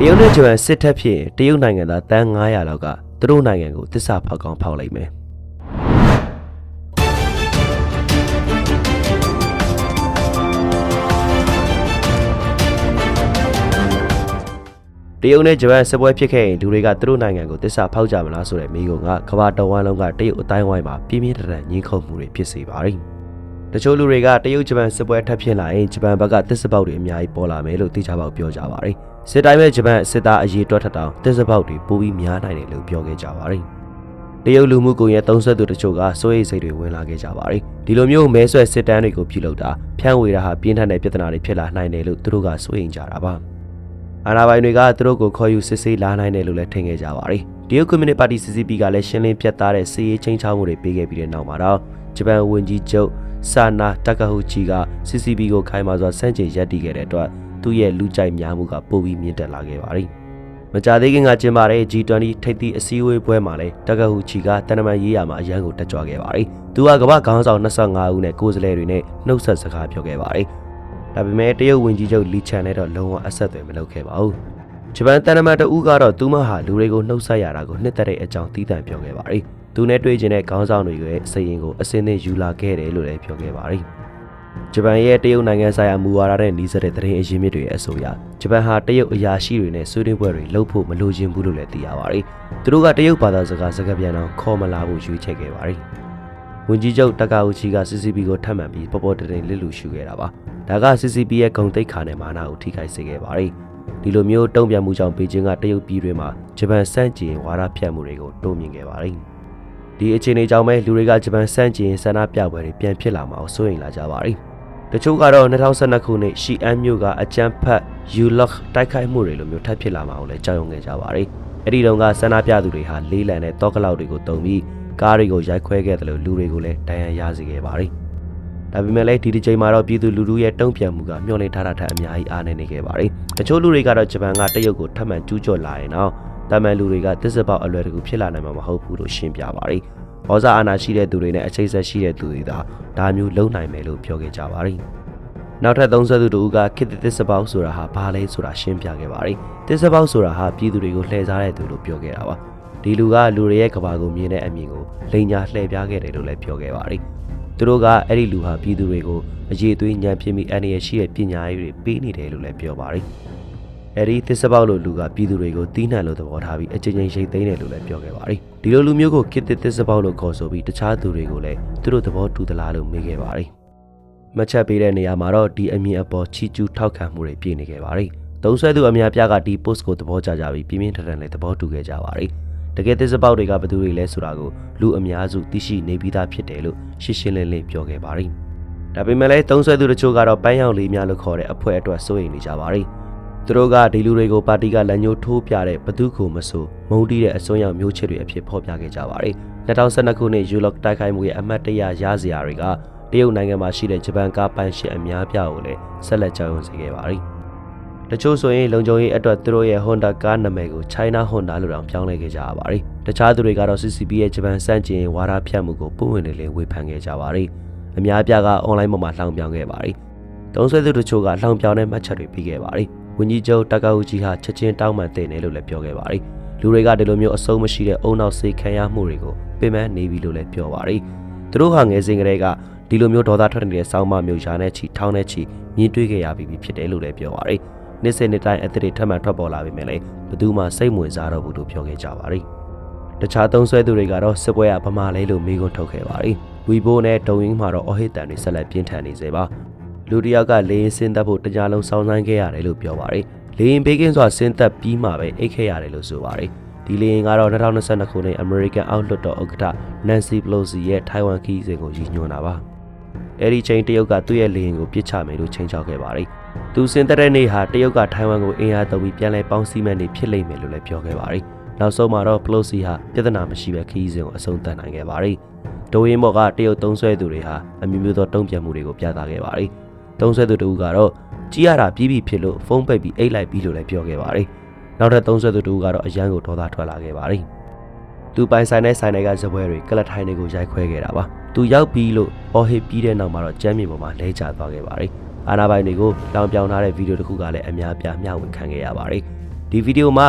တရုတ်နဲ့ဂျပန်စစ်တပ်ဖြစ်ရင်တရုတ်နိုင်ငံသားတန်း900လောက်ကသူတို့နိုင်ငံကိုတစ္ဆာဖောက်ကောင်းဖောက်လိုက်မယ်တရုတ်နဲ့ဂျပန်စစ်ပွဲဖြစ်ခဲ့ရင်လူတွေကသူတို့နိုင်ငံကိုတစ္ဆာဖောက်ကြမလားဆိုတဲ့မိကုံကကမ္ဘာတော်ဝမ်းလုံးကတရုတ်အတိုင်းဝိုင်းမှာပြင်းပြင်းထန်ထန်ညှင်းခုန်မှုတွေဖြစ်စေပါတယ်။ တချို့လူတွေကတရုတ်ဂျပန်စစ်ပွဲထပ်ဖြစ်လာရင်ဂျပန်ဘက်ကတစ်စပေါက်တွေအများကြီးပေါ်လာမယ်လို့သိချပေါက်ပြောကြပါတယ်။စစ်တိုင်းမဲ့ဂျပန်စစ်သားအရေးတွက်ထက်တောင်တစ်စပေါက်တွေပိုပြီးများနိုင်တယ်လို့ပြောခဲ့ကြပါတယ်။တရုတ်လူမှုကွန်ရက်သုံးဆက်သူတချို့ကစိုးရိမ်စိတ်တွေဝင်လာခဲ့ကြပါတယ်။ဒီလိုမျိုးမဲဆွဲစစ်တမ်းတွေကိုပြုလုပ်တာဖြန့်ဝေတာဟာပြင်းထန်တဲ့ပြဿနာတွေဖြစ်လာနိုင်တယ်လို့သူတို့ကစိုးရိမ်ကြတာပါ။အာဏာပိုင်တွေကသူတို့ကိုခေါ်ယူစစ်ဆေးလာနိုင်တယ်လို့လည်းထင်ခဲ့ကြပါတယ်။တရုတ်ကွန်မြူနတီပါတီ CCP ကလည်းရှင်းလင်းပြတ်သားတဲ့စီးရေးချင်းချောင်းမှုတွေပေးခဲ့ပြီးတဲ့နောက်မှာတော့ဂျပန်ဝန်ကြီးချုပ် ဆာနာတကာဟူချီက CCP ကိုခိုင်မာစွာစန့်ကျင်ရပ်တည်ခဲ့တဲ့အတွက်သူ့ရဲ့လူကြိုက်များမှုကပိုပြီးမြင့်တက်လာခဲ့ပါတယ်။မကြာသေးခင်ကကျင်းပတဲ့ G20 ထိပ်သီးအစည်းအဝေးပွဲမှာလည်းတကာဟူချီကတန်တမန်ရေးရာမှာအရန်ကိုတက်ကြွခဲ့ပါတယ်။သူကကမ္ဘာခေါင်းဆောင်25ဦးနဲ့ကိုယ်စားလှယ်တွေနဲ့နှုတ်ဆက်စကားပြောခဲ့ပါတယ်။ဒါပေမဲ့တရုတ်ဝင်ကြီးချုပ်လီချန်နဲ့တော့လုံးဝအဆက်အသွယ်မလုပ်ခဲ့ပါဘူး။ဂျပန်တန်နမန်တဦးကတော့သူမဟာလူတွေကိုနှုတ်ဆက်ရတာကိုနှစ်သက်တဲ့အကြောင်းတီးတန့်ပြောခဲ့ပါတယ်။ သူနဲ့တွေ့ကျင်တဲ့ခေါင်းဆောင်တွေရဲ့စည်ရင်ကိုအစင်းနဲ့ယူလာခဲ့တယ်လို့လည်းပြောခဲ့ပါတယ်။ဂျပန်ရဲ့တရုတ်နိုင်ငံဆိုင်ရာမူဝါဒနဲ့နှီးစပ်တဲ့သတင်းအရင်းမြစ်တွေရဲ့အဆိုအရဂျပန်ဟာတရုတ်အရာရှိတွေနဲ့ဆွေးနွေးပွဲတွေလုပ်ဖို့မလိုချင်ဘူးလို့လည်းသိရပါတယ်။သူတို့ကတရုတ်ဘာသာစကားစကားပြန်အောင်ခေါ်မလာဖို့ရွေးချယ်ခဲ့ပါတယ်။ဝန်ကြီးချုပ်တကာဦးချီက CCP ကိုထပ်မံပြီးပေါ်ပေါ်တင်တင်လစ်လူရှုခဲ့တာပါ။ဒါက CCP ရဲ့ဂုံတိတ်ခါနဲ့မာနာကိုထိခိုက်စေခဲ့ပါတယ်။ဒီလိုမျိုးတုံ့ပြန်မှုကြောင့်ပေကျင်းကတရုတ်ပြည်တွင်းမှာဂျပန်စန့်ကျင်ဝါဒဖြန့်မှုတွေကိုတိုးမြင့်ခဲ့ပါတယ်။ ဒီအခြေအနေကြောင့်ပဲလူတွေကဂျပန်စန့်ကျင်ဆန္ဒပြပွဲတွေပြန်ဖြစ်လာမှာကိုစိုးရိမ်လာကြပါတယ်။တချို့ကတော့2012ခုနှစ်ရှီအန်မြို့ကအကြမ်းဖက် U-Lock တိုက်ခိုက်မှုတွေလိုမျိုးထပ်ဖြစ်လာမှာကိုလည်းကြောက်ရွံ့ခဲ့ကြပါတယ်။အဲ့ဒီတုန်းကဆန္ဒပြသူတွေဟာလေးလံတဲ့တောကလောက်တွေကိုတုံပြီးကားတွေကိုရိုက်ခွဲခဲ့တယ်လို့လူတွေကိုလည်းဒဏ်ရာရစေခဲ့ပါတယ်။ဒါပေမဲ့လည်းဒီတစ်ချိန်မှာတော့ပြည်သူလူထုရဲ့တုံ့ပြန်မှုကမျှော်လင့်ထားတာထက်အများကြီးအားနည်းနေခဲ့ပါတယ်။တချို့လူတွေကတော့ဂျပန်ကတရုတ်ကိုထပ်မံကျူးကျော်လာရင်တော့ တာမန်လူတွေကတစ်စပေါက်အလွယ်တကူဖြစ်လာနိုင်မှာမဟုတ်ဘူးလို့ရှင်းပြပါတယ်။ဩဇာအာဏာရှိတဲ့သူတွေနဲ့အခြေဆက်ရှိတဲ့သူတွေသာဒါမျိုးလုံနိုင်မယ်လို့ပြောခဲ့ကြပါတယ်။နောက်ထပ်30သူတို့ကခေတ်သစ်စပေါက်ဆိုတာဟာဘာလဲဆိုတာရှင်းပြခဲ့ပါတယ်။သစ်စပေါက်ဆိုတာဟာပြည်သူတွေကိုလှည့်စားတဲ့သူလို့ပြောခဲ့တာပါ။ဒီလူကလူတွေရဲ့ကဘာကိုမြင်တဲ့အမြင်ကိုလိန်ညာလှည့်ပြားခဲ့တယ်လို့လည်းပြောခဲ့ပါတယ်။သူတို့ကအဲ့ဒီလူဟာပြည်သူတွေကိုအရေးသွေးညံပြင်းပြီးအန္တရာယ်ရှိတဲ့ပညာရေးတွေပေးနေတယ်လို့လည်းပြောပါတယ်။ အဲ့ဒီသစ်စပေါက်လို့လူကပြည်သူတွေကိုတီးနှံလို့သဘောထားပြီးအချင်းချင်းရိတ်သိမ်းတယ်လို့လည်းပြောခဲ့ပါတယ်။ဒီလိုလူမျိုးကိုခေတ်သစ်သစ်စပေါက်လို့ခေါ်ဆိုပြီးတခြားသူတွေကိုလည်းသူတို့သဘောတူသလားလို့မေးခဲ့ပါတယ်။မှတ်ချက်ပေးတဲ့နေရာမှာတော့ဒီအမြင်အပေါ်ချီကျူးထောက်ခံမှုတွေပြည့်နေခဲ့ပါတယ်။သုံးဆွဲသူအများပြားကဒီ post ကိုသဘောကျကြပြီးပြင်းပြင်းထန်ထန်လေးသဘောတူခဲ့ကြပါတယ်။တကယ်သစ္စာပေါက်တွေကဘယ်သူတွေလဲဆိုတာကိုလူအများစုသိရှိနေပြီးသားဖြစ်တယ်လို့ရှင်းရှင်းလင်းလင်းပြောခဲ့ပါတယ်။ဒါပေမဲ့လည်းသုံးဆွဲသူတချို့ကတော့ပန်းရောင်လေးများလို့ခေါ်တဲ့အဖွဲ့အတွက်စိုးရိမ်နေကြပါတယ်။ သူတို့ကဒီလူတွေကိုပါတီကလက်ညှိုးထိုးပြတဲ့ဘသူကိုမဆိုမုန်းတီးတဲ့အစွန်းရောက်မျိုးချစ်တွေအဖြစ်ဖော်ပြခဲ့ကြပါတယ်။2012ခုနှစ် U-Lock တိုက်ခိုက်မှုရဲ့အမှတ်တရရစရာတွေကတရုတ်နိုင်ငံမှာရှိတဲ့ဂျပန်ကားပိုင်ရှင်အများပြားကိုလည်းဆက်လက်ကြောက်ရွံ့စေခဲ့ပါတယ်။တချို့ဆိုရင်လုံခြုံရေးအတွက်သူတို့ရဲ့ Honda ကားနာမည်ကို China Honda လို့တောင်ပြောင်းလဲခဲ့ကြရပါတယ်။တခြားသူတွေကတော့ CCP ရဲ့ဂျပန်စန့်ကျင်ဝါဒဖြန့်မှုကိုပုံဝင်နေလင်းဝေဖန်ခဲ့ကြပါတယ်။အများပြားက online ပေါ်မှာလှောင်ပြောင်ခဲ့ပါတယ်။တုံးဆွဲသူတချို့ကလှောင်ပြောင်တဲ့မှတ်ချက်တွေပြီးခဲ့ပါတယ်။ ဝန်ကြီးချုပ်တကာဦးကြီးဟာချက်ချင်းတောင်းပန်တင်တယ်လို့လည်းပြောခဲ့ပါတယ်။လူတွေကဒီလိုမျိုးအဆုံးမရှိတဲ့အုံနောက်စိတ်ခံရမှုတွေကိုပင်ပန်းနေပြီလို့လည်းပြောပါတယ်။သူတို့ဟာငယ်စဉ်ကတည်းကဒီလိုမျိုးဒေါသထွက်နေတဲ့စောင်းမမျိုးရာနဲ့ချီထောင်းနဲ့ချီမြင်တွေ့ခဲ့ရပြီးဖြစ်တယ်လို့လည်းပြောပါရယ်။နေ့စဉ်နေ့တိုင်းအသစ်တွေထပ်မံထွက်ပေါ်လာပြီမဲ့လည်းဘယ်သူမှစိတ်ဝင်စားတော့ဘူးလို့ပြောခဲ့ကြပါရယ်။တခြားသုံးဆွဲသူတွေကတော့စစ်ပွဲကဗမာလဲလို့မေးခွန်းထုတ်ခဲ့ပါရယ်။ဝီဘိုနဲ့တုံရင်းမှာတော့အဟိတန်တွေဆက်လက်ပြင်းထန်နေစေပါ။ လူတစ်ယောက်ကလေရင်ဆင်းသက်ဖို့တကြားလုံးစောင်းဆိုင်ခဲ့ရတယ်လို့ပြောပါရယ်။လေရင်ဘေးကင်းစွာဆင်းသက်ပြီးမှပဲအိတ်ခဲ့ရတယ်လို့ဆိုပါရယ်။ဒီလေရင်ကတော့2022ခုနှစ် American အောက်လွှတ်တော်ဥက္ကဋ္ဌ Nancy Pelosi ရဲ့ထိုင်ဝမ်ခီးစဉ်ကိုရည်ညွှန်းတာပါ။အဲဒီချိန်တရုတ်ကသူ့ရဲ့လေရင်ကိုပြစ်ချမယ်လို့ချိန်ချောက်ခဲ့ပါတယ်။သူစင်သက်တဲ့နေ့ဟာတရုတ်ကထိုင်ဝမ်ကိုအင်အားသုံးပြီးပြန်လည်ပေါင်းစည်းမဲ့နေ့ဖြစ်လိမ့်မယ်လို့လည်းပြောခဲ့ပါတယ်။နောက်ဆုံးမှာတော့ Pelosi ဟာပြဿနာမရှိဘဲခီးစဉ်ကိုအဆုံးသတ်နိုင်ခဲ့ပါတယ်။ဒိုရင်ဘော်ကတရုတ်သုံးဆွဲသူတွေဟာအမျိုးမျိုးသောတုံ့ပြန်မှုတွေကိုပြသခဲ့ပါတယ်။ သုံးဆွဲသူတူကတော့ကြည်ရတာပြီးပြီဖြစ်လို့ဖုန်းပိတ်ပြီးအိတ်လိုက်ပြီးလို့လည်းပြောခဲ့ပါတယ်။နောက်ထပ်သုံးဆွဲသူတူကတော့အရန်ကိုဒေါသထွက်လာခဲ့ပါတယ်။သူပိုင်ဆိုင်တဲ့ဆိုင်တွေကဇပွဲတွေကလထိုင်တွေကိုရိုက်ခွဲခဲ့တာပါ။သူရောက်ပြီးလို့အော်ဟစ်ပြီးတဲ့နောက်မှာတော့ကျမ်းမြေပေါ်မှာလဲကျသွားခဲ့ပါတယ်။အာနာပိုင်တွေကိုလောင်ပြောင်ထားတဲ့ဗီဒီယိုတစ်ခုကလည်းအများပြားမျှဝေခံခဲ့ရပါတယ်။ဒီဗီဒီယိုမှာ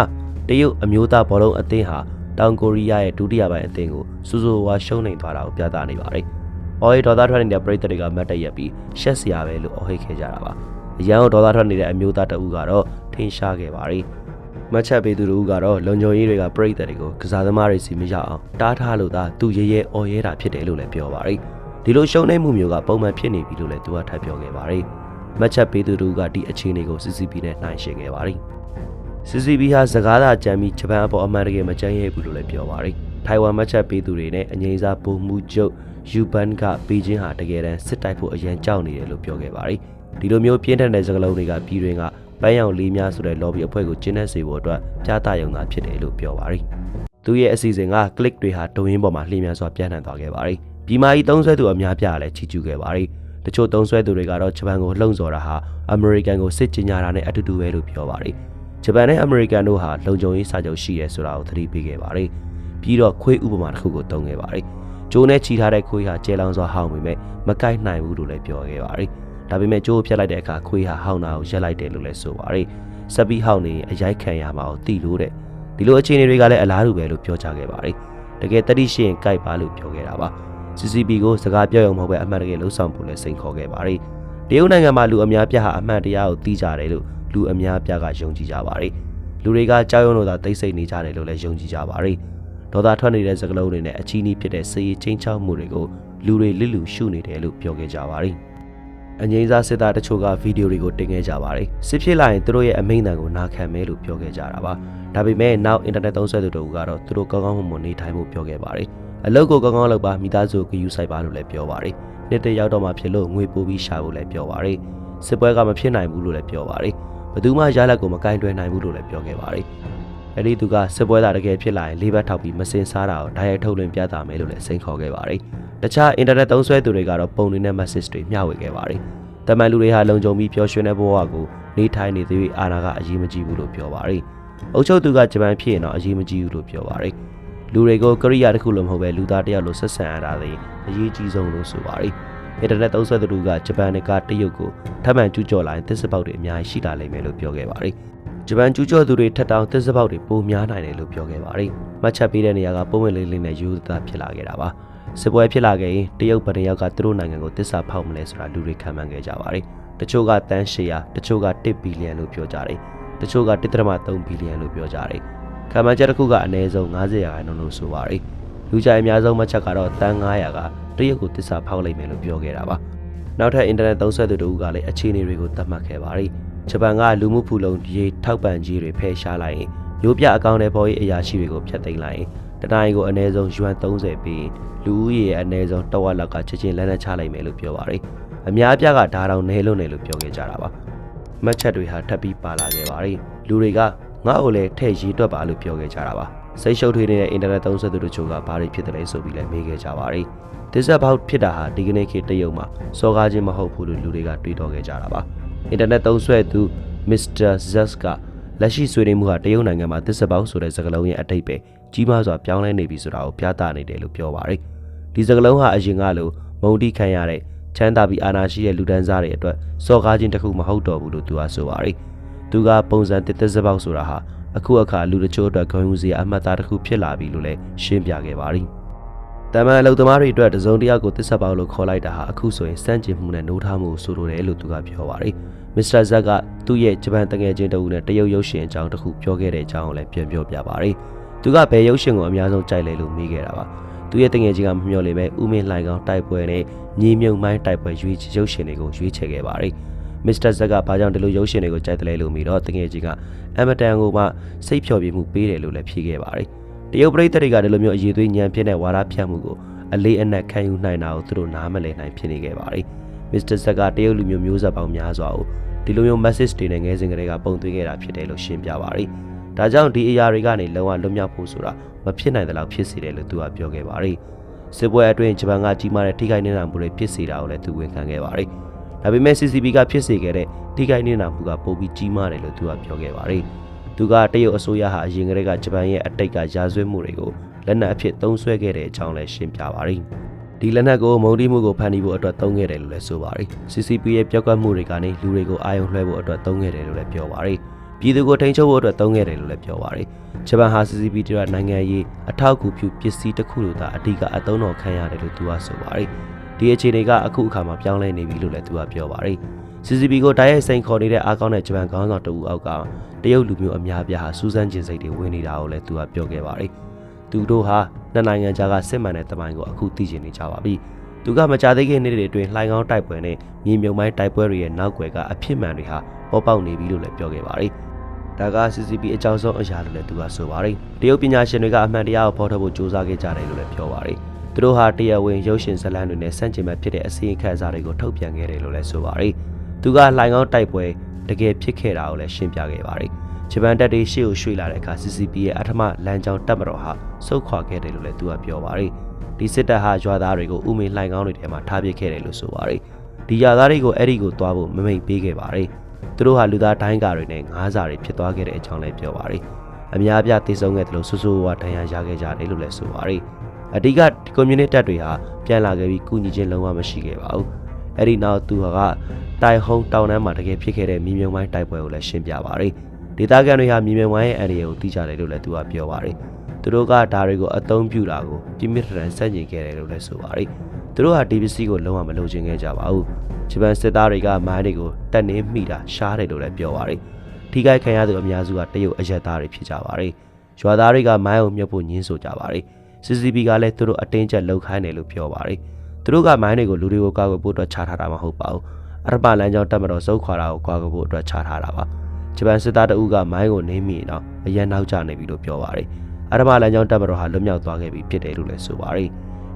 တရုတ်အမျိုးသားဘောလုံးအသင်းဟာတောင်ကိုရီးယားရဲ့ဒုတိယပိုင်းအသင်းကိုစူးစူဝါရှုံးနိုင်သွားတာကိုပြသနေပါတယ်။ အော်ရီဒေါ်သားထွက်နေတဲ့ပရိသတ်တွေကမတ်တက်ရက်ပြီးရှက်စရာပဲလို့အော်ဟစ်ခဲ့ကြတာပါ။အရန်ကိုဒေါ်သားထွက်နေတဲ့အမျိုးသားတအူးကတော့ထင်ရှားခဲ့ပါတယ်။မတ်ချက်ပေးသူတို့ကတော့လုံခြုံရေးတွေကပရိသတ်တွေကိုကစားသမားတွေစီမရောက်အောင်တားထားလို့သာသူရဲရဲအော်ရဲတာဖြစ်တယ်လို့လည်းပြောပါတယ်။ဒီလိုရှုံးနေမှုမျိုးကပုံမှန်ဖြစ်နေပြီလို့လည်းသူကထပ်ပြောခဲ့ပါတယ်။မတ်ချက်ပေးသူတို့ကဒီအခြေအနေကို CCP နဲ့နှိုင်းယှဉ်ခဲ့ပါတယ်။ CCB ဟာစကားသာကြမ်းပြီးဂျပန်အပေါ်အမှန်တကယ်မကြမ်းရဲဘူးလို့လည်းပြောပါတယ်။ထိုင်ဝမ်မတ်ချက်ပေးသူတွေနဲ့အငိမ့်စားပုံမှုချုပ် ယူဘန်ကပေကျင်းဟာတကယ်တမ်းစစ်တိုက်ဖို့အရန်ကြောက်နေတယ်လို့ပြောခဲ့ပါတယ်။ဒီလိုမျိုးပြင်းထန်တဲ့စကားလုံးတွေကပြည်တွင်ကပန်းရောင်လေးများဆိုတဲ့ lobby အဖွဲ့ကိုကျင်းနေစေဖို့အတွက်ပြသရုံသာဖြစ်တယ်လို့ပြောပါတယ်။သူရဲ့အစီအစဉ်က click တွေဟာဒုံရင်းပေါ်မှာလှည့်မြန်စွာပြန့်နှံ့သွားခဲ့ပါတယ်။ပြည်မာကြီးသုံးဆွဲသူအများပြားလည်းချီးကျူးခဲ့ပါတယ်။တချို့သုံးဆွဲသူတွေကတော့ဂျပန်ကိုလှုံ့ဆော်တာဟာအမေရိကန်ကိုစစ်ကြေညာတာနဲ့အတူတူပဲလို့ပြောပါတယ်။ဂျပန်နဲ့အမေရိကန်တို့ဟာလုံခြုံရေးစာချုပ်ရှိရဲဆိုတာကိုသတိပေးခဲ့ပါတယ်။ပြီးတော့ခွေးဥပမာတစ်ခုကိုသုံးခဲ့ပါတယ်။ ကျိုးနဲ့ချီထားတဲ့ခွေးဟာကျဲလောင်စွာဟောင်းပေမဲ့မကိုက်နိုင်ဘူးလို့လည်းပြောခဲ့ပါတယ်။ဒါပေမဲ့ကျိုးကိုဖျက်လိုက်တဲ့အခါခွေးဟာဟောင်းတာကိုရက်လိုက်တယ်လို့လည်းဆိုပါတယ်။ဆက်ပြီးဟောင်းနေရင်အရိုက်ခံရမှာကိုသိလို့တဲ့။ဒီလိုအခြေအနေတွေကလည်းအလားတူပဲလို့ပြောကြခဲ့ပါတယ်။တကယ်တတိရှိရင်ကြိုက်ပါလို့ပြောခဲ့တာပါ။ CCP ကိုစကားပြောရုံမဟုတ်ပဲအမှန်တကယ်လှုပ်ဆောင်ဖို့လည်းစိန်ခေါ်ခဲ့ပါတယ်။တရုတ်နိုင်ငံမှာလူအများပြားဟာအမှန်တရားကိုသိကြတယ်လို့လူအများပြားကယုံကြည်ကြပါတယ်။လူတွေကကြောက်ရွံ့လို့သာသိစိတ်နေကြတယ်လို့လည်းယုံကြည်ကြပါတယ်။ ဒေါသထွက်နေတဲ့စကားလုံးတွေနဲ့အချီးနှီးဖြစ်တဲ့စေရီချင်းချောက်မှုတွေကိုလူတွေလစ်လူရှုနေတယ်လို့ပြောခဲ့ကြပါတယ်။အငိမ့်စားစစ်သားတချို့ကဗီဒီယိုတွေကိုတင်ခဲ့ကြပါတယ်။စစ်ဖြစ်လာရင်သူတို့ရဲ့အမိန့်တန်ကိုနာခံမယ်လို့ပြောခဲ့ကြတာပါ။ဒါပေမဲ့နောက်အင်တာနက်သုံးစွဲသူတို့ကတော့သူတို့ကောင်းကောင်းမွန်မွန်နေထိုင်ဖို့ပြောခဲ့ပါတယ်။အလုပ်ကိုကောင်းကောင်းလုပ်ပါမိသားစုကိုဂယူဆိုင်ပါလို့လည်းပြောပါတယ်။နှစ်တရောက်တော့မှဖြစ်လို့ငွေပို့ပြီးရှာဖို့လည်းပြောပါတယ်။စစ်ပွဲကမဖြစ်နိုင်ဘူးလို့လည်းပြောပါတယ်။ဘယ်သူမှရလက်ကိုမကင်တွယ်နိုင်ဘူးလို့လည်းပြောခဲ့ပါတယ်။ အဲဒီသူကစစ်ပွဲသားတကယ်ဖြစ်လာရင်လေးဘက်ထောက်ပြီးမစင်စားတာကိုဓာတ်ရိုက်ထုတ်လွှင့်ပြသမယ်လို့လည်းစိန်ခေါ်ခဲ့ပါတယ်။တခြားအင်တာနက်သုံးစွဲသူတွေကတော့ပုံတွေနဲ့ message တွေမျှဝေခဲ့ပါတယ်။တမန်လူတွေဟာလုံခြုံပြီးပျော်ရွှင်တဲ့ဘဝကိုနေထိုင်နေသေးပြီးအာဏာကအရေးမကြီးဘူးလို့ပြောပါတယ်။အုပ်ချုပ်သူကဂျပန်ဖြစ်ရင်တော့အရေးမကြီးဘူးလို့ပြောပါတယ်။လူတွေကိုကရိယာတစ်ခုလုံးမဟုတ်ပဲလူသားတစ်ယောက်လိုဆက်ဆံရတာလေအရေးကြီးဆုံးလို့ဆိုပါတယ်။အင်တာနက်သုံးစွဲသူကဂျပန်ကတရုတ်ကိုထပ်မံကျူးကျော်လာရင်သစ္စာပေါက်တွေအများကြီးရှိလာလိမ့်မယ်လို့ပြောခဲ့ပါတယ်။ ဂျပန်ကျူးကျော်သူတွေထက်တောင်သစ္စာပေါက်တွေပိုများနိုင်တယ်လို့ပြောခဲ့ပါတယ်။မှတ်ချက်ပေးတဲ့နေရာကပုံမှန်လေးလေးနဲ့ယူသားဖြစ်လာခဲ့တာပါ။စစ်ပွဲဖြစ်လာခဲ့ရင်တရုတ်ဗဒယောက်ကသူတို့နိုင်ငံကိုသစ္စာဖောက်မလဲဆိုတာလူတွေခံမှန်းခဲ့ကြပါတယ်။တချို့ကတန်း800တချို့က1ဘီလီယံလို့ပြောကြတယ်။တချို့က1.3ဘီလီယံလို့ပြောကြတယ်။ခံမှန်းချက်တစ်ခုကအနည်းဆုံး90ရာခိုင်နှုန်းလို့ဆိုပါတယ်။လူကြိုက်အများဆုံးမှတ်ချက်ကတော့တန်း900ကတရုတ်ကိုသစ္စာဖောက်လိုက်မယ်လို့ပြောခဲ့တာပါ။နောက်ထပ်အင်တာနက်သုံးစွဲသူတို့ကလည်းအခြေအနေတွေကိုသတ်မှတ်ခဲ့ပါတယ်။ ဂျပန်ကလူမှုဖူလုံရေးထောက်ပံ့ကြီးတွေဖယ်ရှားလိုက်ရင်မျိုးပြအကောင့်တွေပေါ်ရေးအရာရှိတွေကိုဖျက်သိမ်းလိုက်ရင်တတိုင်းကိုအနည်းဆုံးယွမ်30ပြီးလူဦးရေအနည်းဆုံးတဝက်လောက်ကချက်ချင်းလက်နက်ချလိုက်မယ်လို့ပြောပါတယ်။အများအပြားကဓာတောင်နေလို့နေလို့ပြောခဲ့ကြတာပါ။မှတ်ချက်တွေဟာထပ်ပြီးပါလာခဲ့ပါတယ်။လူတွေကငါ့ကိုလည်းထည့်ရေးတွက်ပါလို့ပြောခဲ့ကြတာပါ။စိတ်ရှုပ်ထွေးနေတဲ့အင်တာနက်သုံးစွဲသူတို့ချို့ကဘာတွေဖြစ်တယ်လဲဆိုပြီးလည်းမေးခဲ့ကြပါတယ်။ဒစ်ဆက်ဘောက်ဖြစ်တာဟာဒီကနေ့ခေတ်တရုတ်မှာစောကားခြင်းမဟုတ်ဘူးလို့လူတွေကတွေးတောခဲ့ကြတာပါ။ အင်တာနက်သုံးစွဲသူမစ္စတာဇက်စ်ကလက်ရှိဆွေးနွေးမှုဟာတရုတ်နိုင်ငံမှာသစ္စာပေါက်ဆိုတဲ့စကားလုံးရဲ့အတိတ်ပဲကြီးမားစွာပြောင်းလဲနေပြီဆိုတာကိုပြသနေတယ်လို့ပြောပါတယ်။ဒီစကားလုံးဟာအရင်ကလိုမုံတိခံရတဲ့ချမ်းသာပြီးအာဏာရှိတဲ့လူဒန်းစားတွေအတွက်စော်ကားခြင်းတစ်ခုမဟုတ်တော့ဘူးလို့သူကဆိုပါတယ်။သူကပုံစံတစ်သက်စပေါက်ဆိုတာဟာအခုအခါလူတချို့အတွက်ဂုဏ်ယူစရာအမှတ်သားတစ်ခုဖြစ်လာပြီလို့လည်းရှင်းပြခဲ့ပါတယ်။ တမန်အလုပ်သမားတွေအတွက်တစုံတယောက်ကိုသစ္စာပေါက်လို့ခေါ်လိုက်တာဟာအခုဆိုရင်စန့်ကျင်မှုနဲ့နှိုးထားမှုကိုဆိုလိုတယ်လို့သူကပြောပါတယ်။မစ္စတာဇက်ကသူ့ရဲ့ဂျပန်တငယ်ချင်းတအုပ်နဲ့တရုတ်ရုပ်ရှင်အကြောင်းတစ်ခုပြောခဲ့တဲ့အကြောင်းကိုလည်းပြန်ပြောပြပါတယ်။သူကဘယ်ရုပ်ရှင်ကိုအများဆုံးကြိုက်လဲလို့မေးခဲ့တာပါ။သူရဲ့တငယ်ချင်းကမမျှော်လေပဲဥမင်းလှိုင်ကောင်တိုက်ပွဲနဲ့ညီမြုံမိုင်းတိုက်ပွဲရွေးရုပ်ရှင်တွေကိုရွေးချယ်ခဲ့ပါတယ်။မစ္စတာဇက်ကဘာကြောင့်ဒီလိုရုပ်ရှင်တွေကိုကြိုက်တယ်လဲလို့မေးတော့တငယ်ချင်းကအမတန်ကိုမှစိတ်ဖြော်ပြမှုပေးတယ်လို့လည်းဖြေခဲ့ပါတယ်။ တရုတ်ပရိသတ်တွေကဒီလိုမျိုးအရေးသွေးညံဖြစ်တဲ့ဝါဒဖြန့်မှုကိုအလေးအနက်ခံယူနိုင်တာကိုသူတို့နားမလည်နိုင်ဖြစ်နေခဲ့ပါတယ်။မစ္စတာဇက်ကတရုတ်လူမျိုးမျိုးဆက်ပေါင်းများစွာကိုဒီလိုမျိုး message တွေနဲ့ငယ်စဉ်ကတည်းကပုံသွင်းခဲ့တာဖြစ်တယ်လို့ရှင်းပြပါတယ်။ဒါကြောင့်ဒီအရာတွေကနေလုံးဝလွတ်မြောက်ဖို့ဆိုတာမဖြစ်နိုင်တဲ့လောက်ဖြစ်စေတယ်လို့သူကပြောခဲ့ပါတယ်။စစ်ပွဲအတွင်းဂျပန်ကကြီးမားတဲ့ထိခိုက်နေတာမှုတွေဖြစ်စေတာကိုလည်းသူဝန်ခံခဲ့ပါတယ်။ဒါပေမဲ့ CCP ကဖြစ်စေခဲ့တဲ့ထိခိုက်နေတာမှုကပိုပြီးကြီးမားတယ်လို့သူကပြောခဲ့ပါတယ်။ သူကတရုတ်အစိုးရဟာအရင်ကတည်းကဂျပန်ရဲ့အတိတ်ကရာဇဝတ်မှုတွေကိုလက်နက်အဖြစ်သုံးစွဲခဲ့တဲ့အကြောင်းလည်းရှင်းပြပါတယ်။ဒီလက်နက်ကိုမုံတီးမှုကိုဖန်တီးဖို့အတွက်သုံးခဲ့တယ်လို့လည်းဆိုပါတယ်။ CCP ရဲ့ပြောက်ကွက်မှုတွေကနေလူတွေကိုအာရုံလွှဲဖို့အတွက်သုံးခဲ့တယ်လို့လည်းပြောပါတယ်။ပြည်သူကိုထိန်းချုပ်ဖို့အတွက်သုံးခဲ့တယ်လို့လည်းပြောပါတယ်ဂျပန်ဟာ CCP တရနိုင်ငံရေးအထောက်အကူပြုပစ္စည်းတစ်ခုလိုသာအဓိကအသုံးတော်ခံရတယ်လို့သူကဆိုပါတယ်ဒီအခြေအနေကအခုအခါမှာပြောင်းလဲနေပြီလို့လည်းသူကပြောပါတယ် CCP ကိုတိုက်ရိုက်စိန်ခေါ်နေတဲ့အားကောင်းတဲ့ဂျပန်ခေါင်းဆောင်တဦးအောက်က တရုတ်လူမျိုးအများပြားဟာစူးစမ်းကျင်စိတ်တွေဝင်နေတာကိုလည်းသူကပြောခဲ့ပါတယ်သူတို့ဟာနှစ်နိုင်ငံကြားကစစ်မှန်တဲ့တမိုင်းကိုအခုသိကျင်နေကြပါပြီသူကမကြသေးခင်နှစ်တွေအတွင်းလှိုင်ကောင်းတိုက်ပွဲနဲ့မြေမြုံမိုင်းတိုက်ပွဲတွေရဲ့နောက်ွယ်ကအဖြစ်မှန်တွေဟာပေါ်ပေါက်နေပြီလို့လည်းပြောခဲ့ပါတယ်ဒါက CCP အကြောင်းဆုံးအရာလို့လည်းသူကဆိုပါတယ်တရုတ်ပညာရှင်တွေကအမှန်တရားကိုဖော်ထုတ်ဖို့ကြိုးစားခဲ့ကြတယ်လို့လည်းပြောပါတယ်သူတို့ဟာတရားဝင်ရုပ်ရှင်ဇာတ်လမ်းတွေနဲ့ဆန့်ကျင်ဘက်ဖြစ်တဲ့အစီအခံစာတွေကိုထုတ်ပြန်ခဲ့တယ်လို့လည်းဆိုပါတယ်သူကလှိုင်ကောင်းတိုက်ပွဲ တကယ်ဖြစ်ခဲ့တာကိုလည်းရှင်းပြခဲ့ပါတယ်ဂျပန်တပ်တွေရှေ့ကိုရွှေ့လာတဲ့အခါ CCP ရဲ့အထမလမ်းကြောင်းတပ်မတော်ဟာစုခွာခဲ့တယ်လို့လည်းသူကပြောပါတယ်ဒီစစ်တပ်ဟာရွာသားတွေကိုဥမေလှိုင်ကောင်းတွေထဲမှာထားပစ်ခဲ့တယ်လို့ဆိုပါတယ်ဒီရွာသားတွေကိုအဲ့ဒီကိုသွားဖို့မမိတ်ပေးခဲ့ပါတယ်သူတို့ဟာလူသားတိုင်းကာတွေနဲ့ငါးစာတွေဖြစ်သွားခဲ့တဲ့အကြောင်းလည်းပြောပါတယ်အများအပြားတည်ဆုံခဲ့တယ်လို့ဆူဆူဝါဒဏ်ရာရခဲ့ကြတယ်လို့လည်းဆိုပါတယ်အဓိကကွန်မြူနတီတပ်တွေဟာပြန်လာခဲ့ပြီးကုညီချင်းလုံးဝမရှိခဲ့ပါဘူးအဲ့ဒီနောက်သူက တိုင်ဟုံတောင်တန်းမှာတကယ်ဖြစ်ခဲ့တဲ့မြေမြုံမိုင်းတိုက်ပွဲကိုလည်းရှင်းပြပါတယ်ဒေသခံတွေဟာမြေမြုံမိုင်းရဲ့အန်ရီကိုသိကြတယ်လို့လည်းသူကပြောပါတယ်သူတို့ကဒါတွေကိုအသုံးပြုတာကိုပြင်းပြထန်ဆန့်ကျင်ခဲ့တယ်လို့လည်းဆိုပါတယ်သူတို့ဟာဒီပစ္စည်းကိုလုံးဝမလိုချင်ခဲ့ကြပါဘူးဂျပန်စစ်သားတွေကမိုင်းတွေကိုတက်နေမိတာရှားတယ်လို့လည်းပြောပါတယ်ထိခိုက်ခံရသူအများစုကတရုတ်အရက်သားတွေဖြစ်ကြပါတယ်ရွာသားတွေကမိုင်းကိုမြုပ်ဖို့ညှင်းဆိုကြပါတယ် CCP ကလည်းသူတို့အတင်းကျပ်လှုပ်ခိုင်းတယ်လို့ပြောပါတယ်သူတို့ကမိုင်းတွေကိုလူတွေကိုကာကွယ်ဖို့အတွက်ချထားတာမဟုတ်ပါဘူး အရပလမ်းကြောင်းတက်မတော်စုပ်ခွာတာကိုကာကွယ်ဖို့အတွက်ချထားတာပါဂျပန်စစ်သားတအုပ်ကမိုင်းကိုနင်းမိရင်တော့အရန်နောက်ကျနေပြီလို့ပြောပါတယ်အရမလမ်းကြောင်းတက်မတော်ဟာလွတ်မြောက်သွားခဲ့ပြီဖြစ်တယ်လို့လည်းဆိုပါတယ်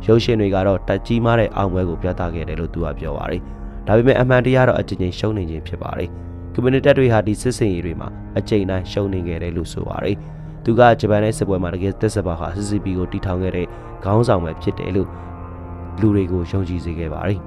ရုပ်ရှင်တွေကတော့တက်ကြီးမားတဲ့အောင်ပွဲကိုပြသခဲ့တယ်လို့သူကပြောပါတယ်ဒါပေမဲ့အမှန်တရားတော့အကြိမ်ကြိမ်ရှုံးနေခြင်းဖြစ်ပါတယ်ကွန်မြူနတီတွေဟာဒီစစ်စင်ရေးတွေမှာအကြိမ်တိုင်းရှုံးနေခဲ့တယ်လို့ဆိုပါတယ်သူကဂျပန်ရဲ့စစ်ပွဲမှာတကယ်တက်စပါဟာ CCP ကိုတီထောင်ခဲ့တဲ့ခေါင်းဆောင်ပဲဖြစ်တယ်လို့လူတွေကိုယုံကြည်စေခဲ့ပါတယ်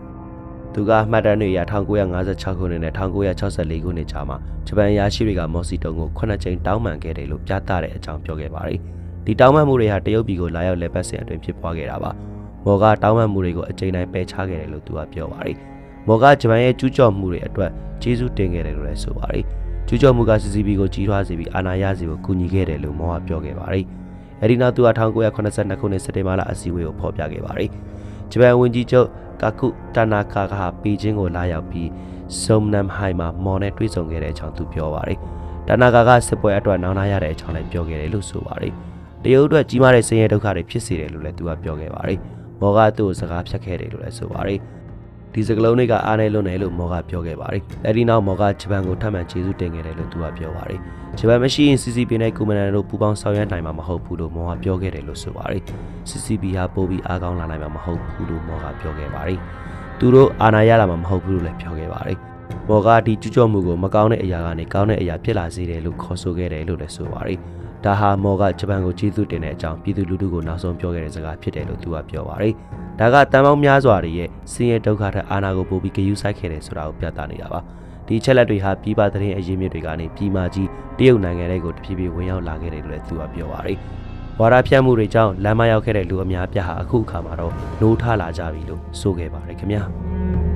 သူကမှတ်တမ်းတွေအရ1956ခုနှစ်နဲ့1964ခုနှစ်ကြားမှာဂျပန်ရရှိတွေကမော်စီတုံကို9ကြိမ်တောင်းပန်ခဲ့တယ်လို့ပြသတဲ့အကြောင်းပြောခဲ့ပါတယ်။ဒီတောင်းပန်မှုတွေဟာတရုတ်ပြည်ကိုလာရောက်လက်ပတ်စဉ်အတွင်းဖြစ်ပွားခဲ့တာပါ။မော်ကတောင်းပန်မှုတွေကိုအကြိမ်တိုင်းပယ်ချခဲ့တယ်လို့သူကပြောပါတယ်။မော်ကဂျပန်ရဲ့ကျူးကျော်မှုတွေအတွက်ကျေးဇူးတင်ခဲ့တယ်လို့လည်းဆိုပါတယ်။ကျူးကျော်မှုက CCP ကိုကြီးထွားစေပြီးအာဏာရစေဖို့ကူညီခဲ့တယ်လို့မော်ကပြောခဲ့ပါတယ်။အဲဒီနောက်သူက1982ခုနှစ်စက်တင်ဘာလအစည်းအဝေးကိုဖော်ပြခဲ့ပါတယ်။ ဂျပန်ဝန်ကြီးချုပ်ကာကုတာနာကာကပီချင်းကိုလာရောက်ပြီးစုံနမ်ဟိုင်မှာမော်နဲ့တွေ့ဆုံခဲ့တဲ့အကြောင်းသူပြောပါတယ်။တာနာကာကစစ်ပွဲအတွက်နောင်နာရတဲ့အကြောင်းလည်းပြောခဲ့တယ်လို့ဆိုပါတယ်။တရုတ်အတွက်ကြီးမားတဲ့ဆင်းရဲဒုက္ခတွေဖြစ်စေတယ်လို့လည်းသူကပြောခဲ့ပါတယ်။မော်ကသူ့ကိုစကားဖြတ်ခဲ့တယ်လို့လည်းဆိုပါတယ်။ ဒီစကလုံးတွေကအားနေလွန်းတယ်လို့မော်ကပြောခဲ့ပါတယ်။အဲဒီနောက်မော်ကဂျပန်ကိုထပ်မံကျေးဇူးတင်ခဲ့တယ်လို့သူကပြောပါတယ်။ဂျပန်မရှိရင် CCP နဲ့ကွန်မန်ဒန်တို့ပူးပေါင်းဆောင်ရွက်နိုင်မှာမဟုတ်ဘူးလို့မော်ကပြောခဲ့တယ်လို့ဆိုပါတယ်။ CCP ဟာပိုပြီးအားကောင်းလာနိုင်မှာမဟုတ်ဘူးလို့မော်ကပြောခဲ့ပါတယ်။သူတို့အာဏာရလာမှာမဟုတ်ဘူးလို့လည်းပြောခဲ့ပါတယ်။မော်ကဒီကျူးကျော်မှုကိုမကောင်းတဲ့အရာကနေကောင်းတဲ့အရာဖြစ်လာစေတယ်လို့ခေါ်ဆိုခဲ့တယ်လို့လည်းဆိုပါတယ်။ ဒါဟာမော်ကဂျပန်ကိုကျေးဇူးတင်တဲ့အကြောင်းပြည်သူလူထုကိုနောက်ဆုံးပြောခဲ့တဲ့စကားဖြစ်တယ်လို့သူကပြောပါတယ်။ဒါကတန်ပေါင်းများစွာတွေရဲ့ဆင်းရဲဒုက္ခထက်အာဏာကိုပိုပြီးဂရုစိုက်ခဲ့တယ်ဆိုတာကိုပြသနေတာပါ။ဒီချက်လက်တွေဟာပြည်ပသတင်းအရင်းမြစ်တွေကနေပြည်မာကြီးတရုတ်နိုင်ငံတွေကိုတဖြည်းဖြည်းဝင်ရောက်လာခဲ့တယ်လို့လည်းသူကပြောပါတယ်။ဝါဒဖြန့်မှုတွေကြောင့်လမ်းမရောက်ခဲ့တဲ့လူအများပြားဟာအခုအခါမှာတော့နိုးထလာကြပြီလို့ဆိုခဲ့ပါတယ်ခင်ဗျာ။